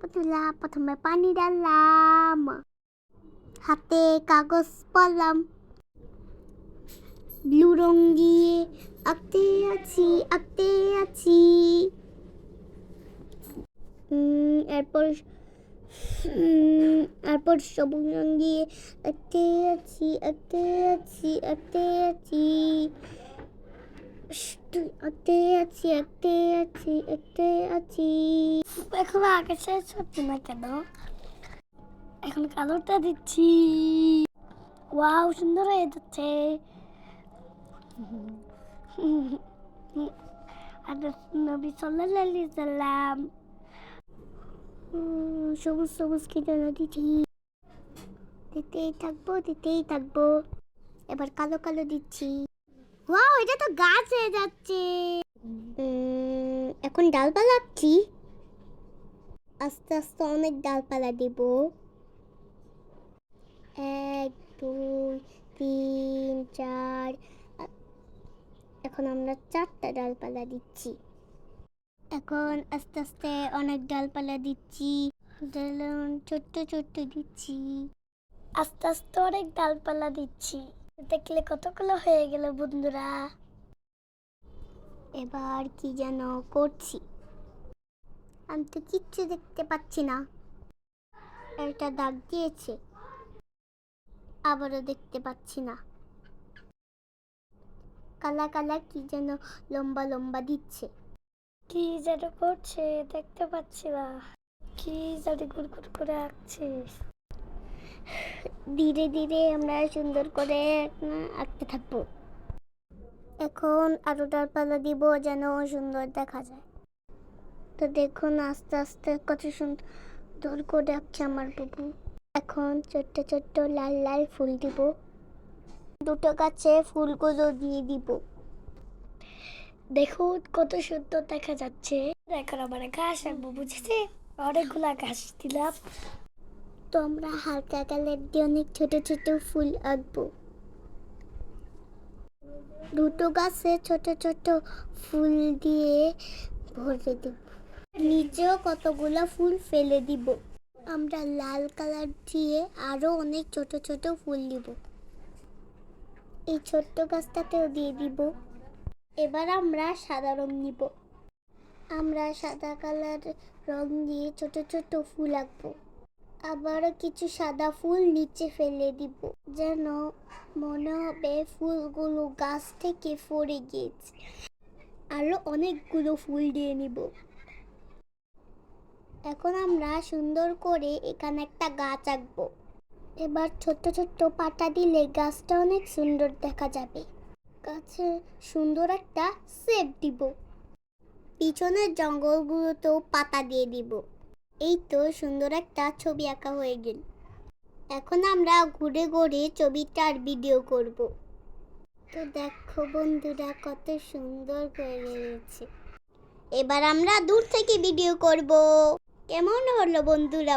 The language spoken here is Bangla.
পুতুলা প্রথমে পানি ডাললাম হাতে কাগজ পড়লাম ব্লু রং দিয়ে আঁকতে আছি আঁকতে আছি এরপর এরপর সবুজ রং দিয়ে আঁকতে আছি আঁকতে আছি আঁকতে আছি আঁকতে আছি আঁকতে আছি আঁকতে আছি এখন শেষ হচ্ছে না কেন? এখন কালোটা দিচ্ছি। ওয়াও, সুন্দর হয়ে যাচ্ছে। নবী সবুজ সবুজ দিচ্ছি। দিতেই থাকব দিতেই থাকব। এবার কালো কালো দিচ্ছি। ওয়াও, এটা তো গাছ হয়ে যাচ্ছে। এখন ডালপালা আস্তে আস্তে অনেক ডালপালা দিব। এক, দুই, তিন, চার এখন আমরা চারটা ডালপালা দিচ্ছি। এখন আস্তে আস্তে অনেক ডালপালা দিচ্ছি। ছোট্ট ছোট্ট দিচ্ছি। আস্তে আস্তে অনেক ডালপালা দিচ্ছি। দেখলে কতগুলো হয়ে গেল বন্ধুরা। এবার কি যেন করছি। আমি তো কিচ্ছু দেখতে পাচ্ছি না। একটা দাগ দিয়েছে। আবারও দেখতে পাচ্ছি না। কালা কালা কি যেন লম্বা লম্বা দিচ্ছে। কি যেন করছে দেখতে পাচ্ছি না। কি যেন গুড়গুড় করে আঁকছে। ধীরে ধীরে আমরা সুন্দর করে আঁকতে থাকব। এখন আরও ডালপালা দিব যেন সুন্দর দেখা যায়। তো দেখুন, আস্তে আস্তে কত সুন্দর করে আঁকছে আমার বাবু। এখন ছোট্ট ছোট্ট লাল লাল ফুল দিব। দুটো গাছে ফুলগুলো দিয়ে দিব। দেখুন, কত সুন্দর দেখা যাচ্ছে। এখন আমার ঘাস আঁকবো বুঝেছি, অনেকগুলা ঘাস দিলাম। তো আমরা হালকা কালার দিয়ে অনেক ছোট ছোট ফুল আঁকবো। দুটো গাছে ছোট ছোট ফুল দিয়ে ভরে দেব। নিচেও কতগুলো ফুল ফেলে দিব। আমরা লাল কালার দিয়ে আরও অনেক ছোট ছোট ফুল দিব। এই ছোট্ট গাছটাতেও দিয়ে দিব। এবার আমরা সাদা রং নিব। আমরা সাদা কালার রং দিয়ে ছোট ছোট ফুল আঁকবো। আবারও কিছু সাদা ফুল নিচে ফেলে দিব, যেন মনে হবে ফুলগুলো গাছ থেকে পড়ে গিয়েছে। আরও অনেকগুলো ফুল দিয়ে নিব। এখন আমরা সুন্দর করে এখানে একটা গাছ আঁকবো। এবার ছোট্ট ছোট্ট পাতা দিলে গাছটা অনেক সুন্দর দেখা যাবে। গাছে সুন্দর একটা সেপ দিব। পিছনের জঙ্গলগুলোতেও পাতা দিয়ে দিব। এই তো সুন্দর একটা ছবি আঁকা হয়ে গেল। এখন আমরা ঘুরে ঘুরে ছবিটার ভিডিও করব। তো দেখো বন্ধুরা, কত সুন্দর করে রয়েছে এবার আমরা দূর থেকে ভিডিও করব। কেমন হলো বন্ধুরা